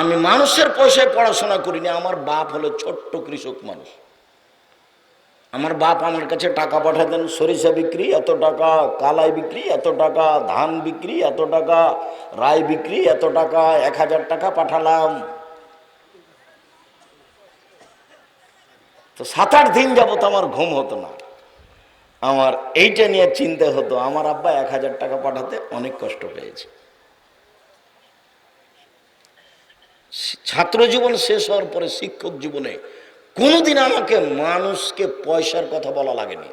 আমি মানুষের পয়সায় পড়াশোনা করিনি, আমার বাপ হলো ছোট্ট কৃষক মানুষ। আমার বাপ আমার কাছে টাকা পাঠাতেন সরিষা বিক্রি, এত টাকা কালাই বিক্রি, এত টাকা ধান বিক্রি, এত টাকা রাই বিক্রি, এত টাকা এক হাজার টাকা পাঠালাম। তো সাত আট দিন যাবত আমার ঘুম হতো না। আমার এইটা নিয়ে চিন্তা হতো, আমার আব্বা এক হাজার টাকা পাঠাতে অনেক কষ্ট পেয়েছে। ছাত্র জীবন শেষ হওয়ার পরে শিক্ষক জীবনে কোনোদিন আমাকে মানুষকে পয়সার কথা বলা লাগেনি।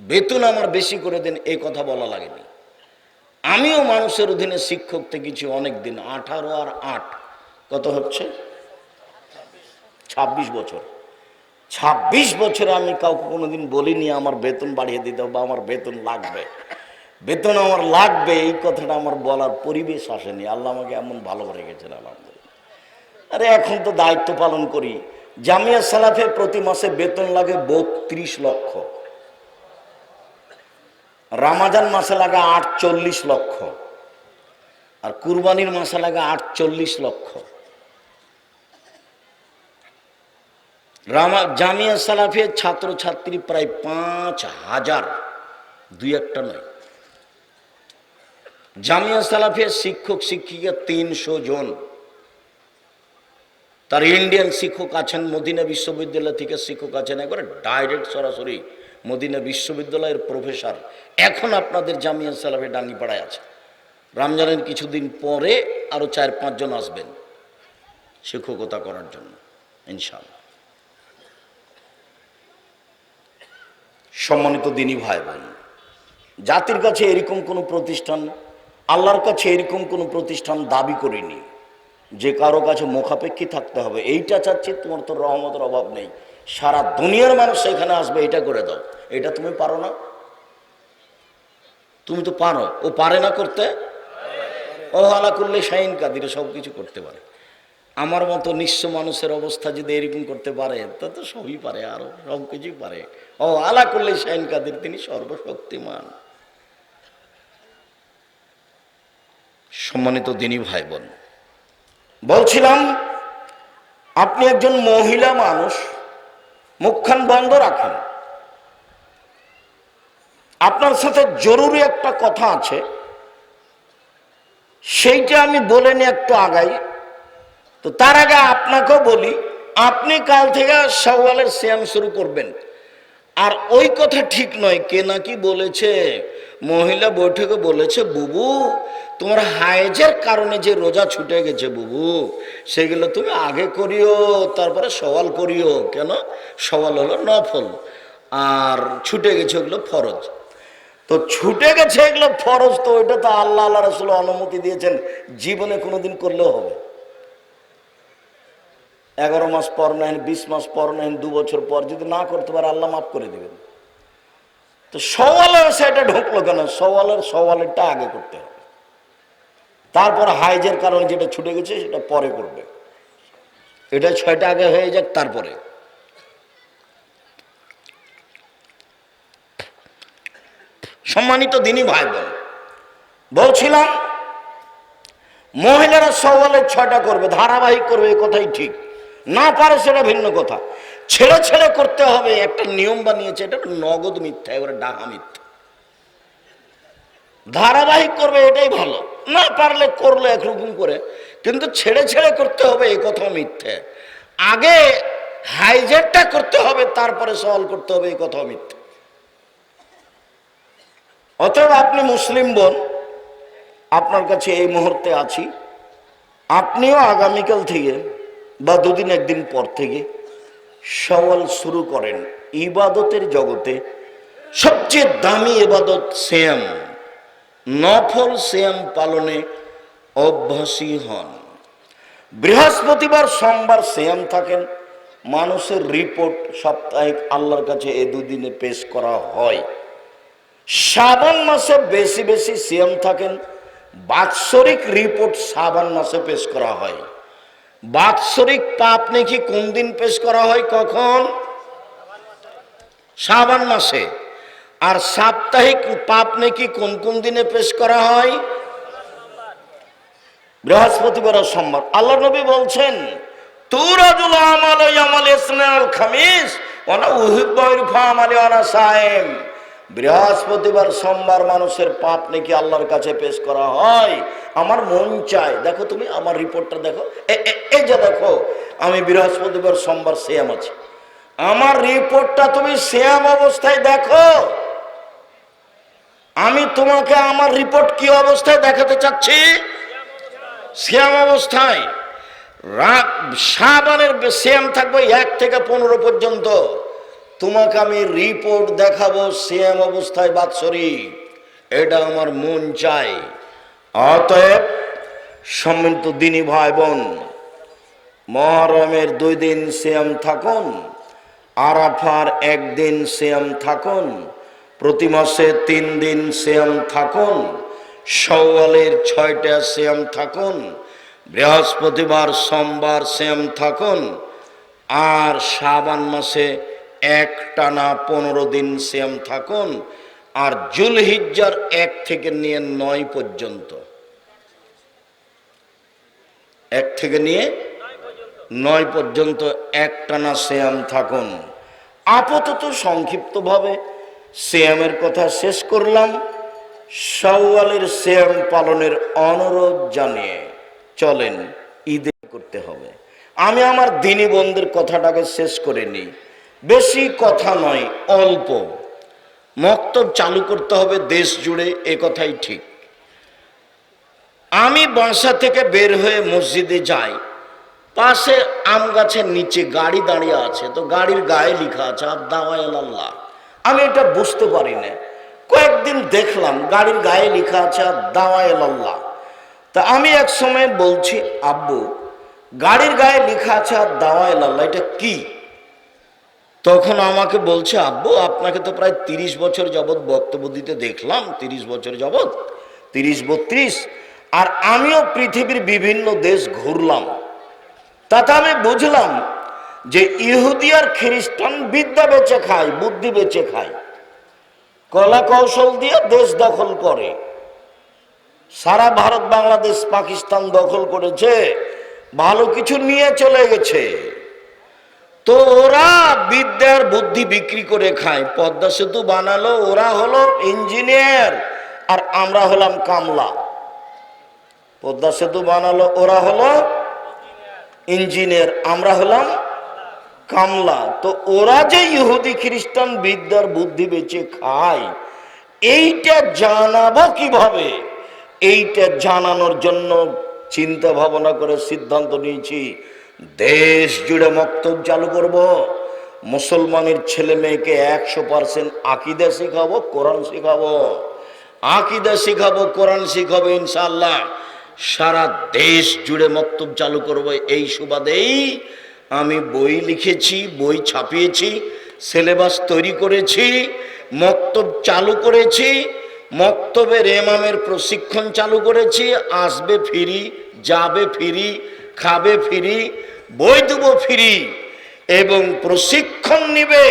বেতন আমার বেশি করে দিন এই কথা বলা লাগেনি। আমিও মানুষের অধীনে শিক্ষক থেকেছি অনেক দিন আঠারো আর আট। কত হচ্ছে? ছাব্বিশ বছর। ছাব্বিশ বছরে আমি কাউকে কোনোদিন বলিনি, আমার বেতন বাড়িয়ে দিতে হবে বা আমার বেতন লাগবে। বেতন আমার লাগবে, এই কথাটা আমার বলার পরিবেশ আসেনি। আল্লাহ আমাকে এমন ভালো রেখেছেন, আলহামদুলিল্লাহ। আরে এখন তো দায়িত্ব পালন করি। জামিয়া সালাফে প্রতি মাসে বেতন লাগে বত্রিশ লক্ষ। রামাজান মাসে লাগে আটচল্লিশ লক্ষ। আর কুরবানির মাসে লাগে আটচল্লিশ লক্ষ। রামা জামিয়া সালাফে ছাত্রছাত্রী প্রায় পাঁচ হাজার। দুই একটা নয়। জামিয়া সালাফে শিক্ষক, শিক্ষিকা তিনশো জন। তার ইন্ডিয়ান শিক্ষক আছেন, মদিনা বিশ্ববিদ্যালয় থেকে শিক্ষক আছেন, একবারে ডাইরেক্ট সরাসরি মদিনা বিশ্ববিদ্যালয়ের প্রফেসর এখন আপনাদের জামিয়া সালাফে ডাঙ্গিপাড়ায় আছে। রমজানের কিছুদিন পরে আরও চার পাঁচজন আসবেন শিক্ষকতা করার জন্য, ইনশাআল্লাহ। সম্মানিত দিনী ভাই বোন জাতির কাছে এরকম কোনো প্রতিষ্ঠান, আল্লাহর কাছে এরকম কোনো প্রতিষ্ঠান দাবি করিনি। যে কারও কাছে মুখাপেক্ষী থাকতে হবে। এইটা চাচ্ছি, তোমার তো রহমতের অভাব নেই। সারা দুনিয়ার মানুষ সেখানে আসবে, এটা করে দাও। এটা তুমি পারো না? তুমি তো পারো। ও পারে না করতে? ও হালা করলে শাইন কাদিরে সব কিছু করতে পারে। আমার মতো নিঃস্ব মানুষের অবস্থা যদি এরকম করতে পারে, তা তো সবই পারে, আরও সব কিছুই পারে। ও আলা করলে শাইন কাদির, তিনি সর্বশক্তিমান। সম্মানিত দিনী ভাই বোন বলছিলাম, আপনি একজন মহিলা মানুষ, মুখখান বন্ধ রাখেন। আপনার সাথে জরুরি একটা কথা আছে, সেইটা আমি বলে নি একটু আগাই। তো তার আগে আপনাকেও বলি, আপনি কাল থেকে সওয়ালের শ্যাম শুরু করবেন। আর ওই কথা ঠিক নয়, কে নাকি বলেছে? মহিলা বৈঠকে বলেছে, বুবু, তোমার হায়েজের কারণে যে রোজা ছুটে গেছে বুবু, সেগুলো তুমি আগে করিও, তারপরে সওয়াল করিও। কেন? সওয়াল হলো নফল। আর ছুটে গেছে ওগুলো ফরজ। তো ছুটে গেছে এগুলো ফরজ, তো ওইটা তো আল্লাহ আল্লাহ রসুল অনুমতি দিয়েছেন। জীবনে কোনোদিন করলেও হবে। এগারো মাস পর নেন, বিশ মাস পর নেন, দু বছর পর, যদি না করতে পারে আল্লাহ মাফ করে দেবেন। তো সওয়ালের সেটা ঢুকলো কেন? সওয়ালের সওয়ালেরটা আগে করতে হবে। তারপর হাইজের কারণে যেটা ছুটে গেছে, সেটা পরে করবে। এটা ছয়টা আগে হয়ে যাক, তারপরে। সম্মানিত দিনই ভাই বোন বলছিলাম, মহিলারা সওয়ালের ছয়টা করবে, ধারাবাহিক করবে, এ কথাই ঠিক। না পারে সেটা ভিন্ন কথা। ছেড়ে ছেড়ে করতে হবে, একটা নিয়ম বানিয়েছে, এটা নগদ মিথ্যা, এবারে ডাকা মিথ্যা। ধারাবাহিক করবে, এটাই ভালো। না পারলে করলে একরকম করে, কিন্তু ছেড়ে ছেড়ে করতে হবে, এ কথা মিথ্যে। আগে হাইজেটটা করতে হবে, তারপরে সওয়াল করতে হবে এই কথা মিথ্যে। অতএব আপনি মুসলিম বোন, আপনার কাছে এই মুহূর্তে আছি। আপনিও আগামীকাল থেকে বা দুদিন একদিন পর থেকে সওয়াল শুরু করেন, ইবাদতের জগতে সবচেয়ে দামি ইবাদত শ্যাম নফল শ্যাম পালনে অভ্যাসী হন। বৃহস্পতিবার সোমবার শ্যাম থাকেন, মানুষের রিপোর্ট সাপ্তাহিক আল্লাহর কাছে এ দুদিনে পেশ করা হয়। শ্রাবণ মাসে বেশি বেশি সিএম থাকেন, বাৎসরিক রিপোর্ট শ্রাবণ মাসে পেশ করা হয়। বাৎসরিক পাপ নাকি কোন দিন পেশ করা হয় কখন? শ্রাবণ মাসে। আর সাপ্তাহিক পাপ নাকি কোন কোন দিনে পেশ করা হয়? বৃহস্পতিবার সোমবার। আল্লাহ নবী বলছেন তুরাজুল আমাল ইয়ামাল ইসনাল খামিস ওনা উহিব্বুর ফামালি ওনা সায়েম বৃহস্পতিবার সোমবার মানুষের পাপ নাকি আল্লাহর কাছে পেশ করা হয়? আমার মন চায়। দেখো তুমি, আমার রিপোর্টটা দেখো। এই যে দেখো, আমি বৃহস্পতিবার সোমবার সেম আছি। আমার রিপোর্টটা তুমি সেম অবস্থায় দেখো। আমি তোমাকে আমার রিপোর্ট কি অবস্থায় দেখাতে চাচ্ছি? শ্যাম অবস্থায়। সাবানের শ্যাম থাকবে এক থেকে পনেরো পর্যন্ত। তোমাকে আমি রিপোর্ট দেখাবো শ্যাম অবস্থায় বাৎসরিক। এটা আমার মন চাই অতএব সম্মিলিত দিনী ভাই বোন মহরমের দুই দিন শ্যাম থাকুন, আরাফার একদিন শ্যাম থাকুন, প্রতি মাসে তিন দিন শ্যাম থাকুন সওয়ালের ছয়টা শ্যাম থাকুন, বৃহস্পতিবার, সোমবার শ্যাম থাকুন, আর শ্রাবণ মাসে এক টানা পনেরো দিন শ্যাম থাকুন, আর জুলহিজ্জার এক থেকে নিয়ে নয় পর্যন্ত। এক থেকে নিয়ে নয় পর্যন্ত একটানা শ্যাম থাকুন। আপাতত সংক্ষিপ্তভাবে শ্যামের কথা শেষ করলাম। সওয়ালের শ্যাম পালনের অনুরোধ জানিয়ে চলেন, ঈদে করতে হবে। আমি আমার দিনী বন্ধুর কথাটাকে শেষ করে নিই। বেশি কথা নয়, অল্প। মক্তব চালু করতে হবে দেশ জুড়ে, এ কথাই ঠিক। আমি বাসা থেকে বের হয়ে মসজিদে যাই। পাশে আম গাছের নিচে গাড়ি দাঁড়িয়ে আছে, তো গাড়ির গায়ে লেখা আছে আল্লাহ আমি এটা বুঝতে পারি না। কয়েকদিন দেখলাম গাড়ির গায়ে লেখা আছে আল্লাহ তা আমি এক সময় বলছি, আব্বু, গাড়ির গায়ে লেখা আছে দাওয়াল আল্লাহ এটা কি? তখন আমাকে বলছে, আব্বু, আপনাকে তো প্রায় তিরিশ বছর যাবৎ বক্তব্য দিতে দেখলাম, তিরিশ বছর যাবৎ, তিরিশ বত্রিশ, আর আমিও পৃথিবীর বিভিন্ন দেশ ঘুরলাম। তাতে আমি বুঝলাম যে ইহুদি আর খ্রিস্টান বিদ্যা বেচে খায়, বুদ্ধি বেচে খায়। কলা কৌশল দিয়ে দেশ দখল করে। সারা ভারত, বাংলাদেশ, পাকিস্তান দখল করেছে, ভালো কিছু নিয়ে চলে গেছে। তো ওরা বিদ্যার বুদ্ধি বিক্রি করে খায় পদ্মা সেতু বানালো, ওরা হলো ইঞ্জিনিয়ার, আর আমরা হলাম কামলা। পদ্মা সেতু বানালো, ওরা হলো ইঞ্জিনিয়ার, আমরা হলাম কামলা। তো ওরা যে ইহুদি খ্রিস্টান বিদ্যার বুদ্ধি বেঁচে খায়, এইটা জানাব কীভাবে? এইটা জানানোর জন্য চিন্তা ভাবনা করে সিদ্ধান্ত নিয়েছি। দেশ জুড়ে মক্তব চালু করব। মুসলমানের ছেলে মেয়েকে একশো পার্সেন্ট আকিদা শিখাবো, কোরআন শিখাবো। আকিদা শিখাবো, কোরআন শিখাবো ইনশাল্লাহ সারা দেশ জুড়ে মক্তব চালু করব। এই সুবাদেই আমি বই লিখেছি, বই ছাপিয়েছি, সিলেবাস তৈরি করেছি, মক্তব চালু করেছি মক্তবের এমামের প্রশিক্ষণ চালু করেছি। আসবে ফিরি, যাবে ফিরি, খাবে ফিরি বই দেবো ফিরি এবং প্রশিক্ষণ নিবে।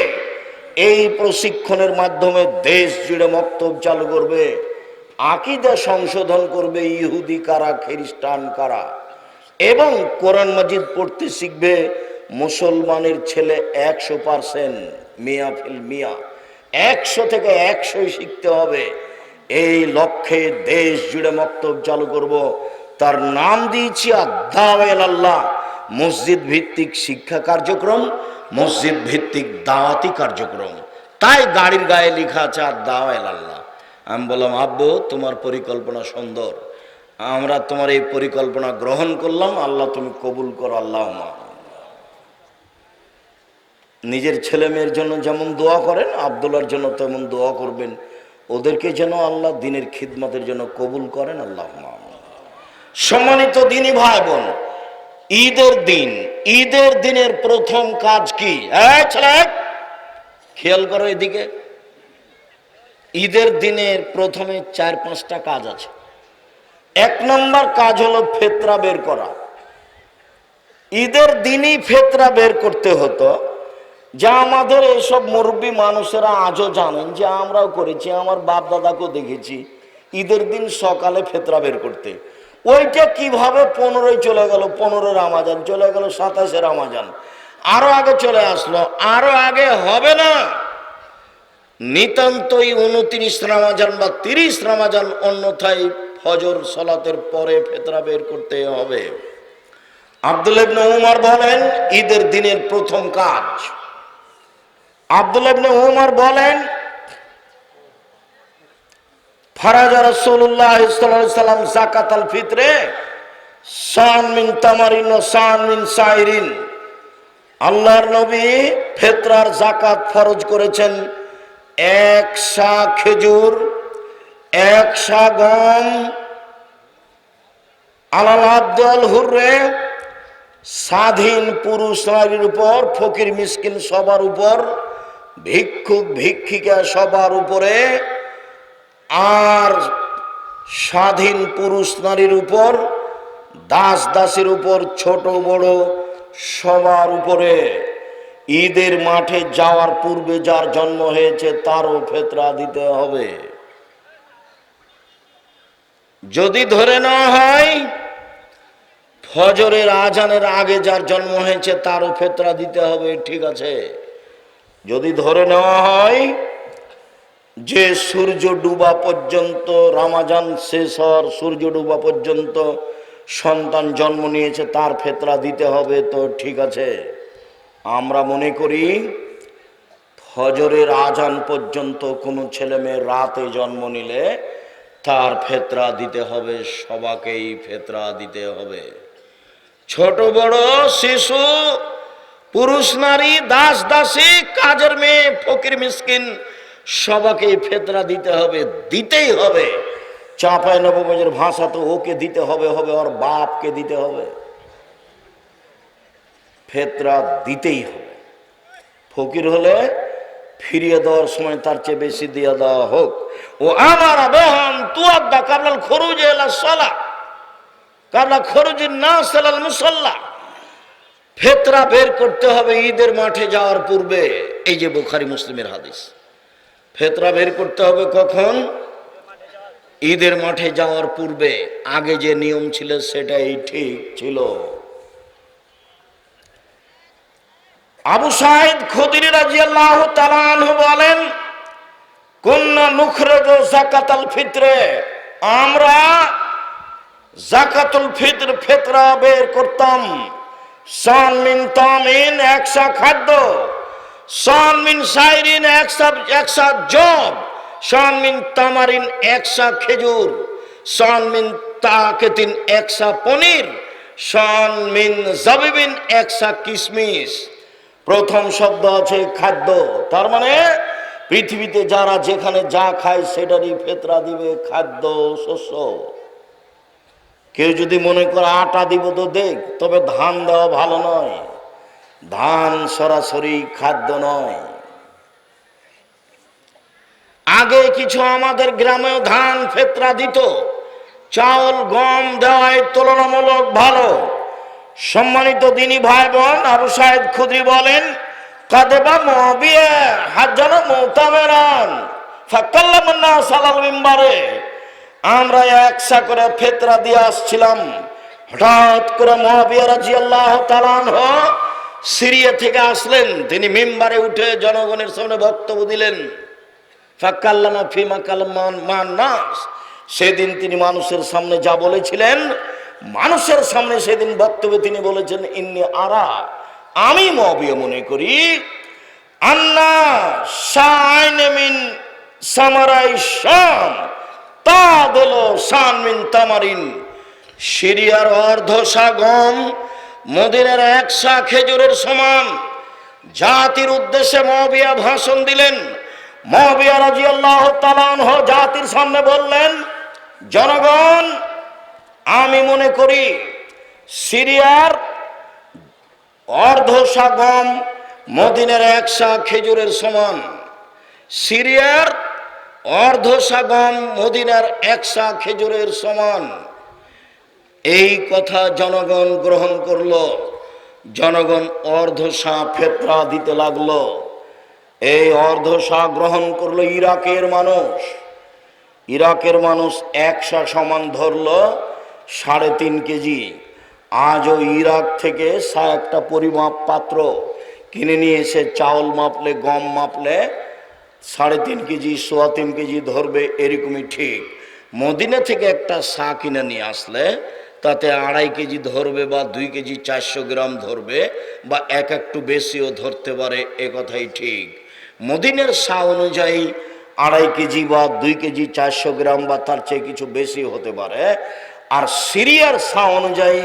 এই প্রশিক্ষণের মাধ্যমে দেশ জুড়ে মক্তব চালু করবে, আকিদা সংশোধন করবে ইহুদি কারা, খ্রিস্টান কারা এবং কোরআন মাজিদ পড়তে শিখবে মুসলমানের ছেলে একশো পার্সেন্ট মিয়া ফিল মিয়া। একশো থেকে একশোই শিখতে হবে। এই লক্ষ্যে দেশ জুড়ে মক্তব চালু করব। তার নাম দিয়েছি আদাওয়াল আল্লাহ মসজিদ ভিত্তিক শিক্ষা কার্যক্রম, মসজিদ ভিত্তিক দাওয়াতি কার্যক্রম। তাই গাড়ির গায়ে লেখা আছে আদাওয়াল আল্লাহ আমি বললাম, আব্বু, তোমার পরিকল্পনা সুন্দর। আমরা তোমার এই পরিকল্পনা গ্রহণ করলাম, আল্লাহ তুমি কবুল করো, আল্লাহ নিজের ছেলে মেয়ের জন্য যেমন দোয়া করেন আবদুল্লার জন্য তেমন দোয়া করবেন। ওদেরকে যেন আল্লাহ দিনের খিদমতের জন্য কবুল করেন, আল্লাহ সম্মানিত দিনী ভাই বোন ঈদের দিন, ঈদের দিনের প্রথম কাজ কি? খেয়াল করো এদিকে। ঈদের দিনের প্রথমে চার পাঁচটা কাজ আছে। এক নম্বর কাজ হলো ফেতরা বের করা। ঈদের দিনই ফেতরা বের করতে হতো। যা আমাদের এইসব মুরব্বী মানুষেরা আজও জানেন যে আমরাও করেছি, আমার বাপ দাদাকেও দেখেছি। ঈদের দিন সকালে ফেতরা বের করতে। ওইটা কীভাবে পনেরোই চলে গেল? পনেরো রামাজান, চলে গেল সাতাশে রামাজান। আরও আগে চলে আসলো, আরও আগে হবে না। নিতান্তই উনত্রিশ রামাজান বা তিরিশ রামাজান অন্যথায় ফজর সলাতের পরে ফেতরা বের করতে হবে। আব্দুল উমর বলেন, ঈদের দিনের প্রথম কাজ। আব্দুল উমর বলেন ফারাজা আলাইহি সাল্লাম ফিতরে সান মিন তামারিন ও সান মিন আল্লাহর নবী ফেতরার জাকাত ফরজ করেছেন। এক খেজুর, এক স্বাধীন পুরুষ নারীর উপর, ফকির মিসকিন সবার উপর, ভিক্ষুক, ভিক্ষিকা সবার উপরে আর স্বাধীন পুরুষ নারীর উপর, দাস দাসের উপর, ছোট বড় সবার উপরে। ঈদের মাঠে যাওয়ার পূর্বে যার জন্ম হয়েছে, তারও ফেতরা দিতে হবে। যদি ধরে নেওয়া হয়, ফজরের আজানের আগে যার জন্ম হয়েছে, তারও ফেতরা দিতে হবে, ঠিক আছে। যদি ধরে নেওয়া হয় যে সূর্য ডুবা পর্যন্ত, রামাজান শেষ হওয়ার সূর্য ডুবা পর্যন্ত সন্তান জন্ম নিয়েছে, তার ফেতরা দিতে হবে তো ঠিক আছে। আমরা মনে করি, ফজরের আজান পর্যন্ত কোনো ছেলে মেয়ে রাতে জন্ম নিলে তার ফেতরা দিতে হবে, সবাকেই ফেতরা দিতে হবে। ছোট বড় শিশু, পুরুষ নারী, দাস দাসী, কাজের মেয়ে, ফকির, মিসকিন সবাকে ফেতরা দিতে হবে, দিতেই হবে। চাঁপায় নবগঞ্জের ভাষা তো ওকে দিতে হবে হবে ওর বাপকে দিতে হবে। ফেতরা দিতেই হবে। ফকির হলে ফিরিয়ে দেওয়ার সময় তার চেয়ে বেশি দিয়ে দেওয়া হোক। ও আমার বেহন তুয়াদ্দা কাবলাল খরুজ এলা সলা। কাবলা খরুজির না সালাল মুসল্লা। ফেতরা বের করতে হবে ঈদের মাঠে যাওয়ার পূর্বে। এই যে বুখারি মুসলিমের হাদিস। ফেতরা বের করতে হবে কখন? ঈদের মাঠে যাওয়ার পূর্বে। আগে যে নিয়ম ছিল সেটাই ঠিক ছিল। আবু সাইদ খুদির রাজিয়াল্লাহু তাআলা আনহু বলেন, কুন্না নুখরজ যাকাতাল ফিতরে। আমরা জাকাতুল ফিতর ফিতরা বের করতাম। সান মিন তামিন, একশা খাদ্য। সান মিন সাইরিন একশা একশা জব। সান মিন তামারিন একশা খেজুর। সান মিন তাকেতিন একশা পনির। সান মিন জাবিবিন একশা কিশমিশ প্রথম শব্দ আছে খাদ্য। তার মানে পৃথিবীতে যারা যেখানে যা খায় সেটারই ফেতরা দিবে খাদ্য, শস্য। কেউ যদি মনে করে আটা দিব তো দেখ, তবে ধান দেওয়া ভালো নয়। ধান সরাসরি খাদ্য নয়। আগে কিছু আমাদের গ্রামেও ধান ফেতরা দিত। চাউল, গম দেওয়ায় তুলনামূলক ভালো। সম্মানিত দিনী ভাই বোন আবু সাহেদ খুদ্রি বলেন, কাদেবা মবিয়ে হাজানো মোতাবেরান ফাক্কাল্লামান্না সালাল মিম্বারে। আমরা একসা করে ফেতরা দিয়ে আসছিলাম। হঠাৎ করে মহাবিয়া রাজি আল্লাহ তালানহ সিরিয়া থেকে আসলেন, তিনি মেম্বারে উঠে জনগণের সামনে বক্তব্য দিলেন। ফিমা সেদিন তিনি মানুষের সামনে যা বলেছিলেন, মানুষের সামনে সেদিন বক্তব্যে তিনি বলেছেন, ইন্নি আরা, আমি মবিয়া মনে করি, আন্না সামারাই তা দিল তামারিন। সিরিয়ার অর্ধ গম মদিনের একশা খেজুরের সমান। জাতির উদ্দেশ্যে মহবিয়া ভাষণ দিলেন। মহবিয়া রাজি আল্লাহ জাতির সামনে বললেন, জনগণ, আমি মনে করি সিরিয়ার অর্ধশা গম মদিনের একশা খেজুরের সমান। সিরিয়ার অর্ধশা গম মদিনার একশা খেজুরের সমান। এই কথা জনগণ গ্রহণ করল। জনগণ অর্ধশা ফেতরা দিতে লাগল। এই অর্ধশা গ্রহণ করল ইরাকের মানুষ। ইরাকের মানুষ একশা সমান ধরল সাড়ে তিন কেজি। আজও ইরাক থেকে সা একটা পরিমাপ পাত্র কিনে নিয়ে এসে চাউল মাপলে, গম মাপলে সাড়ে তিন কেজি, সোয়া তিন কেজি ধরবে এরকমই ঠিক। মদিনা থেকে একটা সা কিনে নিয়ে আসলে তাতে আড়াই কেজি ধরবে বা দুই কেজি চারশো গ্রাম ধরবে বা এক একটু বেশিও ধরতে পারে, এ কথাই ঠিক। মদিনের সা অনুযায়ী আড়াই কেজি বা দুই কেজি চারশো গ্রাম বা তার চেয়ে কিছু বেশি হতে পারে। আর সিরিয়ার সা অনুযায়ী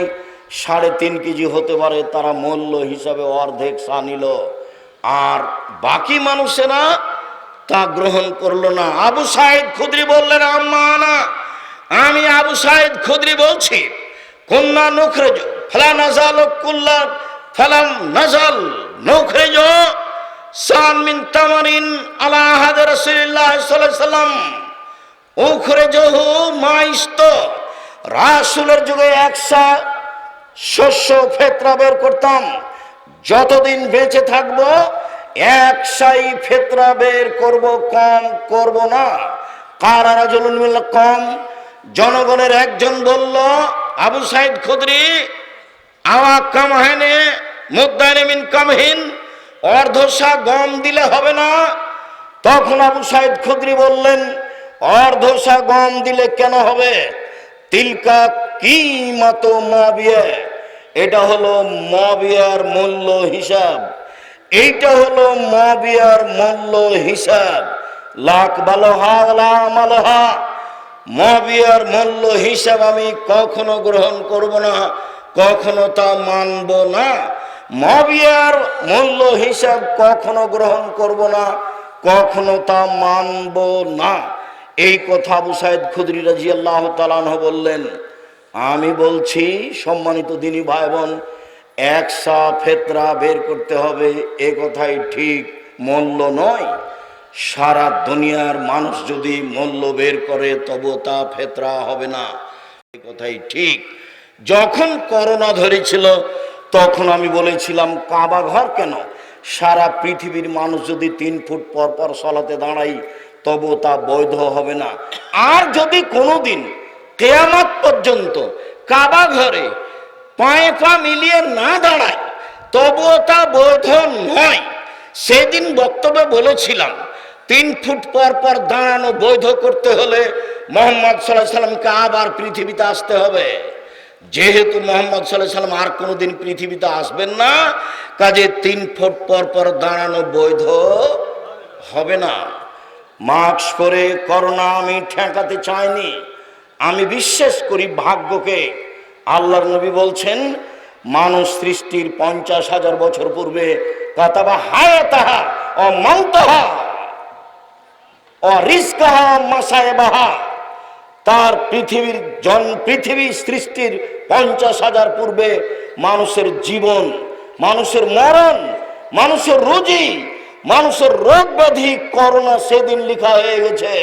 সাড়ে তিন কেজি হতে পারে, তারা মূল্য হিসাবে অর্ধেক সা নিল। আর বাকি মানুষেরা তা গ্রহণ করল না। আবু সাইদ খুদ্রি বললেন আমি আবু সাইদ খুদ্রি বলছি। কন্যা নখরেজ ফলা নাজাল কুল্লা, ফালাম নাজাল নখরেজ, সান মিন তামারিন আলা আহাদ রাসূলুল্লাহ সাল্লাল্লাহু আলাইহি সাল্লাম, উখরেজহু মাইস্ত, রাসূলের যুগে একসা শস্য ফেতরা বের করতাম, যতদিন বেঁচে থাকব, একসাই ফেতরা বের করব, কম করব না। কারা রাজুল কম জনগণের একজন বলল, আবু সাইদ খুদরি, আওয়া কাম হেনে মুদানে মিন কামহীন অর্ধশা গম দিলে হবে না। তখন আবু সাইদ খুদরি বললেন অর্ধশা গম দিলে কেন হবে? তিলকা কি মতো মবিয়া, এটা হলো মবিয়ার মূল্য হিসাব। এইটা হলো মবিয়ার মূল্য হিসাব। লাখ বালোহা লামালোহা মবিয়ার মূল্য হিসাব আমি কখনো গ্রহণ করব না, কখনো তা মানব না। মবিয়ার মূল্য হিসাব কখনো গ্রহণ করব না, কখনো তা মানব না। এই কথা আবু সাইদ খুদরি রাজি আল্লাহ তালাহ বললেন, আমি বলছি, সম্মানিত দিনী ভাই বোন একসা ফেতরা বের করতে হবে, এ কথাই ঠিক মূল্য নয়। সারা দুনিয়ার মানুষ যদি মূল্য বের করে তবু তা ফেতরা হবে না। কথাই ঠিক। যখন করোনা ধরেছিল, তখন আমি বলেছিলাম, কাবা ঘর কেন? সারা পৃথিবীর মানুষ যদি তিন ফুট পর পর সলাতে দাঁড়াই তবু তা বৈধ হবে না। আর যদি কোনোদিন কেয়ামত পর্যন্ত কাবা ঘরে পায়ে পা মিলিয়ে না দাঁড়ায়, তবুও তা বৈধ নয়। সেদিন বক্তব্যে বলেছিলাম তিন ফুট পর পর দাঁড়ানো বৈধ করতে হলে মোহাম্মদ সাল্লাহ সাল্লামকে আবার পৃথিবীতে আসতে হবে। যেহেতু মোহাম্মদ সাল্লাহ সাল্লাম আর কোনোদিন পৃথিবীতে আসবেন না, কাজে তিন ফুট পর পর দাঁড়ানো বৈধ হবে না। মাস্ক পরে করোনা আমি ঠেকাতে চাইনি। আমি বিশ্বাস করি ভাগ্যকে। আল্লাহর নবী বলছেন, মানুষ সৃষ্টির পঞ্চাশ হাজার বছর পূর্বে কাতাবা হায় তাহা ও মৌতহা ও রিস্কাহা মাসায় বাহা তার পৃথিবীর জন পৃথিবী সৃষ্টির পঞ্চাশ হাজার পূর্বে মানুষের জীবন, মানুষের মরণ, মানুষের রুজি, মানুষের রোগ ব্যাধি করোনা সেদিন লেখা হয়ে গেছে।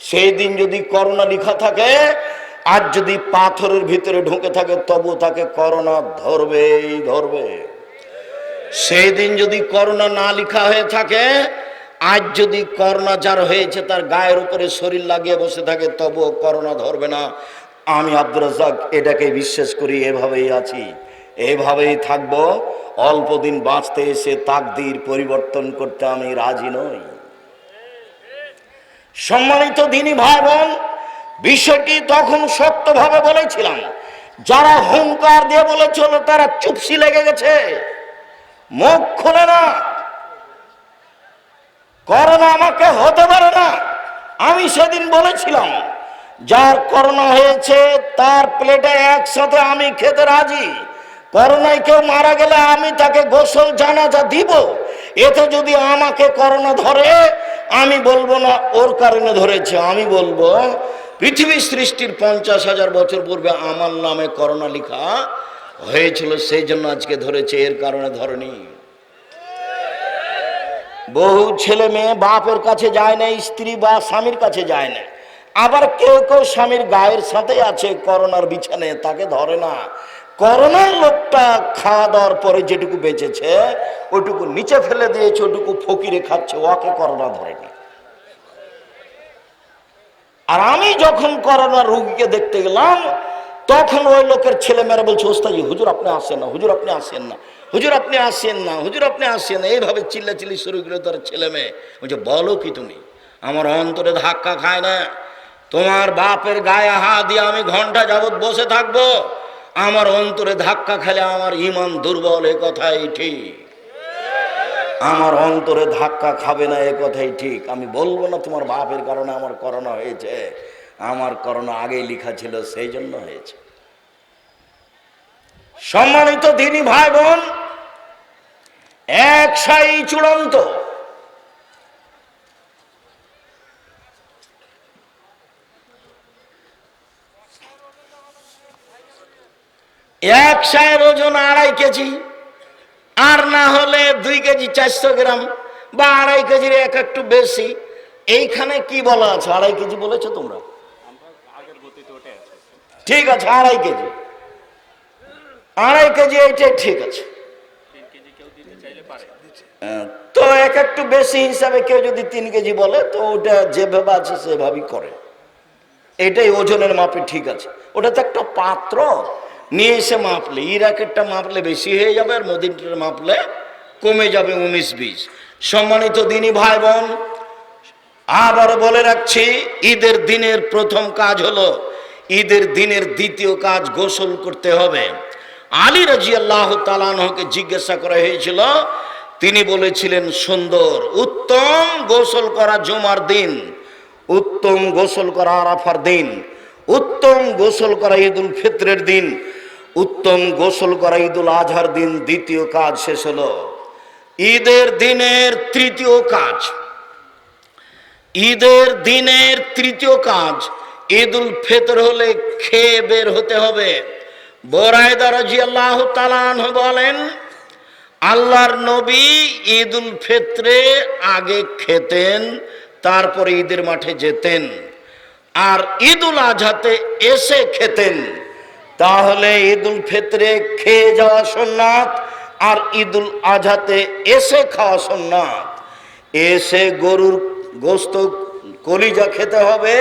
সেই দিন যদি করোনা লিখা থাকে, আর যদি পাথরের ভিতরে ঢুকে থাকে, তবু তাকে করোনা ধরবেই ধরবে। সেই দিন যদি করোনা না লিখা হয়ে থাকে আজ যদি করোনা যার হয়েছে, তার গায়ের উপরে শরীর লাগিয়ে বসে থাকে, তবুও করোনা ধরবে না। আমি আব্দুর রাজাক এটাকে বিশ্বাস করি, এভাবেই আছি। এভাবেই থাকব। অল্প দিন বাঁচতে এসে তাকদির পরিবর্তন করতে আমি রাজি নই। সম্মানিত দিনী ভাই বোন বিষয়টি তখন সত্যভাবে বলেছিলাম। যারা হুঙ্কার দিয়ে বলেছিল, তারা চুপসি লেগে গেছে। মুখ খোলে না। করোনা আমাকে হতে পারে না। আমি সেদিন বলেছিলাম, যার করোনা হয়েছে, তার প্লেটে একসাথে আমি খেতে রাজি। করোনায় কেউ মারা গেলে আমি তাকে গোসল জানাজা দিব। এতে যদি আমাকে করোনা ধরে, আমি বলব না, ওর কারণে ধরেছে। আমি বলব পৃথিবী সৃষ্টির পঞ্চাশ হাজার বছর পূর্বে আমার নামে করোনা লেখা হয়েছিল, সেই জন্য আজকে ধরেছে, এর কারণে ধরেনি। বহু ছেলে মেয়ে বাপের কাছে যায় না স্ত্রী বা স্বামীর কাছে যায় না আবার কেউ কেউ স্বামীর গায়ের সাথে আছে, করোনার বিছানে তাকে ধরে না। করোনার লোকটা খাওয়া দাওয়ার পরে যেটুকু বেঁচেছে, ওটুকু নিচে ফেলে দিয়েছে, ওটুকু ফকিরে খাচ্ছে, ওকে করোনা ধরেনি। আর আমি যখন করোনা রুগীকে দেখতে গেলাম, তখন ওই লোকের ছেলেমেয়েরা বলছে ওস্তাজি হুজুর আপনি আসেন না, হুজুর আপনি আসেন না। হুজুর, আপনি আসেন না, হুজুর, আপনি আসেন না। এইভাবে চিল্লা চিল্লি শুরু করে তার ছেলে মেয়ে। বলছে, বলো কি তুমি? আমার অন্তরে ধাক্কা খায় না। তোমার বাপের গায়ে হাত দিয়ে আমি ঘণ্টা যাবৎ বসে থাকব। আমার অন্তরে ধাক্কা খেলে আমার ইমান দুর্বল, এ কথাই ঠিক। আমার অন্তরে ধাক্কা খাবে না, এ কথাই ঠিক। আমি বলব না তোমার বাপের কারণে আমার করোনা হয়েছে। আমার করোনা আগেই লেখা ছিল, সেই জন্য হয়েছে। সম্মানিত দিনী ভাই বোন এক সাই চূড়ান্ত। এক সায়ের ওজন আড়াই কেজি আর না হলে দুই কেজি চারশো গ্রাম বা আড়াই কেজির এক একটু বেশি। এইখানে কি বলা আছে? আড়াই কেজি বলেছ তোমরা? ঠিক আছে আড়াই কেজি। আড়াই কেজি এইটাই ঠিক আছে। তো এক একটু বেশি হিসাবে কেউ যদি তিন কেজি বলে, তো ওটা যেভাবে আছে সেভাবেই করে। এটাই ওজনের মাপে ঠিক আছে। ওটা তো একটা পাত্র, নিয়ে এসে মাপলে, ইরাকেরটা মাপলে বেশি হয়ে যাবে আর মদিনটার মাপলে কমে যাবে উনিশ বিশ। সম্মানিত দিনী ভাই বোন আবার বলে রাখছি, ঈদের দিনের প্রথম কাজ হলো, ঈদের দিনের দ্বিতীয় কাজ গোসল করতে হবে। আলী রাজি আল্লাহ তালানহকে জিজ্ঞাসা করা হয়েছিল, তিনি বলেছিলেন, সুন্দর, উত্তম গোসল করা জমার দিন, উত্তম গোসল করা আরাফার দিন, উত্তম গোসল করা ঈদুল ফিত্রের দিন, উত্তম গোসল করা ঈদুল আজহার দিন দ্বিতীয় কাজ শেষ হলো। ঈদের দিনের তৃতীয় কাজ, ঈদের দিনের তৃতীয় কাজ, ঈদুল ফিতর হলে খেয়ে বের হতে হবে। বোরায়দা রাজি আল্লাহ তালান বলেন, আল্লাহর নবী ঈদুল ফিত্রে আগে খেতেন, তারপরে ঈদের মাঠে যেতেন। আর ঈদুল আজহাতে এসে খেতেন। তাহলে ঈদুল ফিত্রে খেয়ে যাওয়া সোননাথ আর ঈদুল আজহাতে এসে খাওয়া সোননাথ এসে গরুর গোস্ত কলিজা খেতে হবে,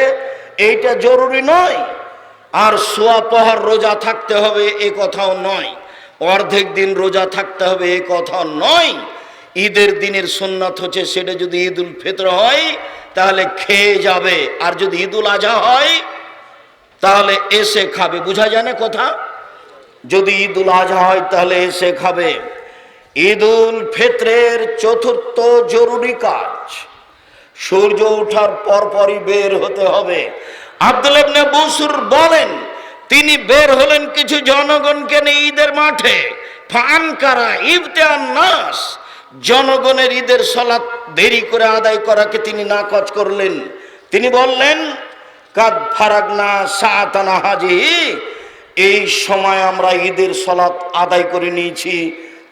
এইটা জরুরি নয়। আর সোয়া পহার রোজা থাকতে হবে এ কথাও নয়। অর্ধেক দিন রোজা থাকতে হবে এ কথা নয়। ঈদের দিনের সোননাথ হচ্ছে সেটা যদি ঈদুল ফিতর হয়, তাহলে খেয়ে যাবে। আর যদি ঈদুল আজহা হয়, তাহলে এসে খাবে। বোঝা যায় না কথা? যদি ঈদুল আজহা হয়, তাহলে এসে খাবে। ঈদুল ফিত্রের চতুর্থ জরুরি কাজ, সূর্য ওঠার পরপরই বের হতে হবে। আব্দুল বসুর বলেন, তিনি বের হলেন কিছু জনগণকে নিয়ে ঈদের মাঠে। ফানকারা ইবতেয়ান নাস, জনগণের ঈদের সলাৎ দেরি করে আদায় করাকে তিনি নাকচ করলেন। তিনি বললেন, কাদ ফারাগনা সাতানা হাজি এই সময় আমরা ঈদের সলাৎ আদায় করে নিয়েছি।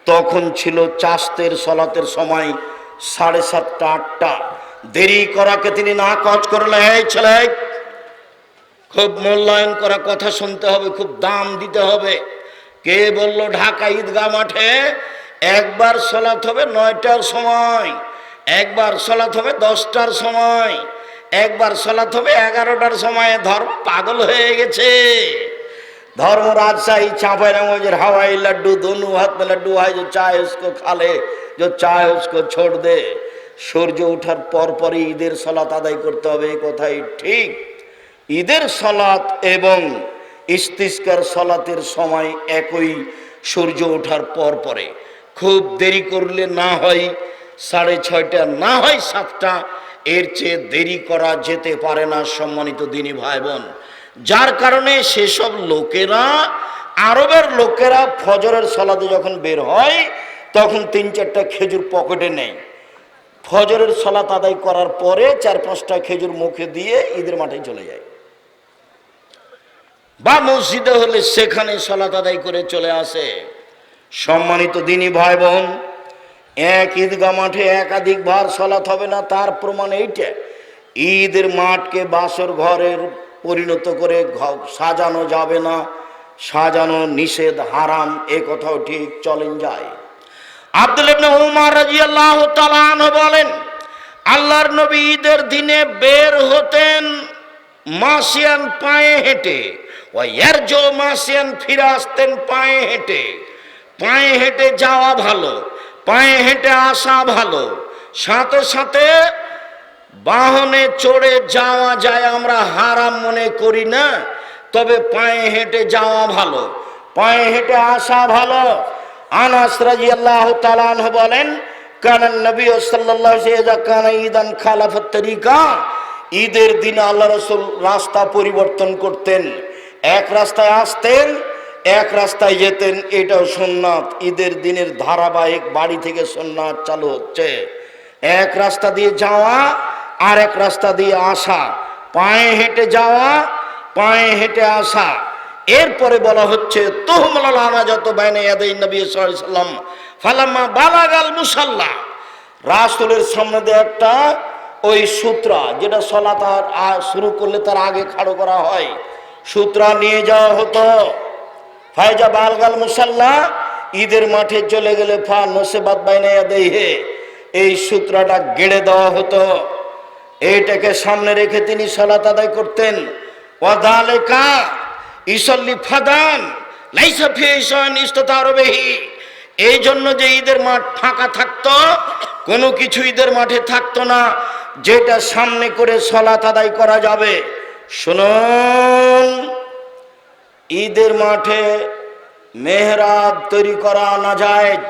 তখন ছিল চাস্তের সলাতের সময় সাড়ে সাতটা, আটটা। দেরি করাকে তিনি নাকচ করলেন। ছেলে খুব মূল্যায়ন করা কথা শুনতে হবে, খুব দাম দিতে হবে। কে বলল ঢাকা ঈদগাহ মাঠে? একবার সলাত হবে নয়টার সময়, একবার সলাত হবে দশটার সময়, একবার সলাত হবে এগারোটার সময়। ধর্ম পাগল হয়ে গেছে। ধর্ম রাজশাহী চাঁপাইনগর হাওয়াই লাড্ডু, দনু হাত লাড্ডু হাই যে চায় উসকো খালে, যে চায় উসকো ছোট দে। সূর্য ওঠার পরপরই ঈদের সলাত আদায় করতে হবে, এ কথাই ঠিক। ঈদের সলাত এবং ইস্তিস্কার সলাতের সময় একই সূর্য ওঠার পর পরে। খুব দেরি করলে না হয়, সাড়ে ছয়টা, না হয় সাতটা, এর চেয়ে দেরি করা যেতে পারে না সম্মানিত দিনী ভাই বোন যার কারণে সেসব লোকেরা, আরবের লোকেরা ফজরের সলাতে যখন বের হয়, তখন তিন চারটা খেজুর পকেটে নেয়। ফজরের সলাত আদায় করার পরে চার পাঁচটা খেজুর মুখে দিয়ে ঈদের মাঠে চলে যায়। বা মসজিদে হলে সেখানে সলাত আদায় করে চলে আসে। সম্মানিত দিনী ভাই বোন এক ঈদগা মাঠে একাধিক বার সলাত হবে না, তার প্রমাণ এইটা। ঈদের মাঠকে বাসর ঘরের পরিণত করে সাজানো যাবে না, সাজানো নিষেধ, হারাম, এ কথাও ঠিক চলেন যায়। আব্দুল আনহু বলেন, আল্লাহর নবী ঈদের দিনে বের হতেন মাসিয়ান পায়ে হেঁটে ও ইয়ারজো মাসিয়ান ফিরে আসতেন পায়ে হেঁটে। পায়ে হেঁটে যাওয়া ভালো, পায়ে হেঁটে আসা ভালো। সাথে সাথে বাহনে চড়ে যাওয়া যায় আমরা হারাম মনে করি না, তবে পায়ে হেঁটে যাওয়া ভালো। পায়ে হেঁটে আসা ভালো। আনাস তাআলা আনহু বলেন, কানান নবী ওয়াসাল্লাম কানা খালাফাত তরিকা। ঈদের দিন আল্লাহ রসুল রাস্তা পরিবর্তন করতেন। এক রাস্তায় আসতেন, এক রাস্তায় যেতেন। এটাও সুন্নাত। ঈদের দিনের ধারাবাহিক বাড়ি থেকে সুন্নাত চালু হচ্ছে। এক রাস্তা দিয়ে যাওয়া আর এক রাস্তা দিয়ে আসা। পায়ে হেঁটে যাওয়া, পায়ে হেঁটে আসা। এরপরে বলা হচ্ছে, তোহমলা যত বাইনে ইয়াদাই নবী সাল্লাম রাসুলের সামনে দিয়ে একটা ওই সূত্রা যেটা সলা তার শুরু করলে তার আগে খাড়ো করা হয়। সূত্রা নিয়ে যাওয়া হতো। ফায়জা বালগাল মুসাল্লা ঈদের মাঠে চলে গেলে ফা নসেবাদ বাইনাইয়া দেহে এই সূত্রাটা গেড়ে দেওয়া হতো। এইটাকে সামনে রেখে তিনি সলাত আদায় করতেন। এই জন্য যে ঈদের মাঠ ফাঁকা থাকতো, কোনো কিছু ঈদের মাঠে থাকতো না। যেটা সামনে করে সলাত আদায় করা যাবে। শুনুন, ঈদের মাঠে মেহরাব তৈরি করা না জায়েজ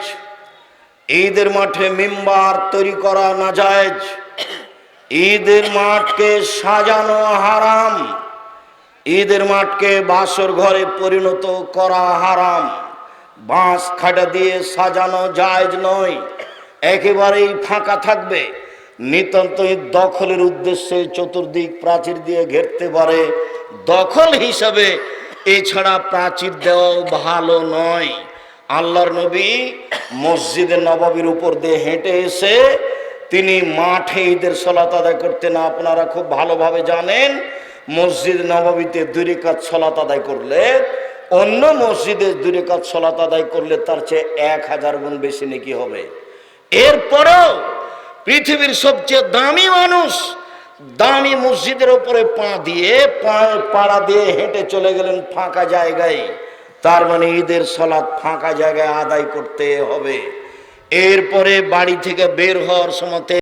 ঈদের মাঠে মিম্বার তৈরি করা না জায়েজ ঈদের মাঠকে সাজানো হারাম, ঈদের মাঠকে বাসর ঘরে পরিণত করা হারাম, বাঁশ খাটা দিয়ে সাজানো জায়েজ নয়, একেবারেই ফাঁকা থাকবে। নিতান্তই দখলের উদ্দেশ্যে চতুর্দিক প্রাচীর দিয়ে ঘেরতে পারে। দখল হিসাবে এছাড়া প্রাচীর দেওয়াও ভালো নয়। আল্লাহর নবী মসজিদের নবাবির উপর দিয়ে হেঁটে এসে তিনি মাঠে ঈদের সলাত আদায় করতেন। আপনারা খুব ভালোভাবে জানেন, মসজিদ নবাবিতে দুই রেখাত সলাত আদায় করলে, অন্য মসজিদে দুই রেখাত সলাত আদায় করলে তার চেয়ে এক হাজার গুণ বেশি নাকি হবে। এরপরেও পৃথিবীর সবচেয়ে দামি মানুষ দামি মসজিদের উপরে পা দিয়ে পাড়া দিয়ে হেঁটে চলে গেলেন ফাঁকা জায়গায়। তার মানে ঈদের সলাদ ফাঁকা জায়গায় আদায় করতে হবে। এরপরে বাড়ি থেকে বের হওয়ার সময়